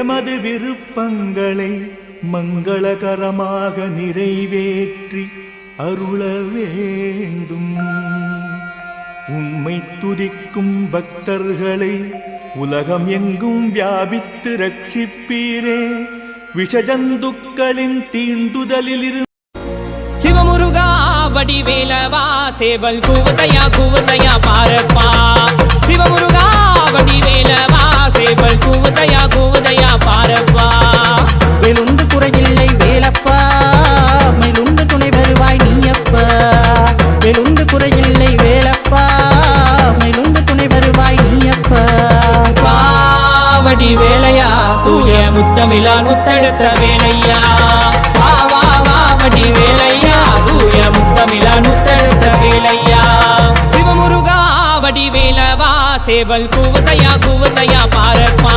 எமது விருப்பங்களை மங்களகரமாக நிறைவேற்றி அருள வேண்டும். உண்மை துதிக்கும் பக்தர்களை உலகம் எங்கும் வியாபித்து ரட்சிப்பீரே. விஷஜந்துக்களின் தீண்டுதலில் சிவமுருகா வடிவேலவா சேவல் கூவதையா கூவதையா பாரப்பா. பாவடி வேலையா? தூய முத்தமிழா முத்தெடுத்த வேலையா? வா வா வா வாவடி வேலையா? தூய முத்தமிழா முத்தெடுத்த வேலையா? சிவமுருகா வடி வேலவா சேவல் கூவதையா கூவதையா பாரப்பா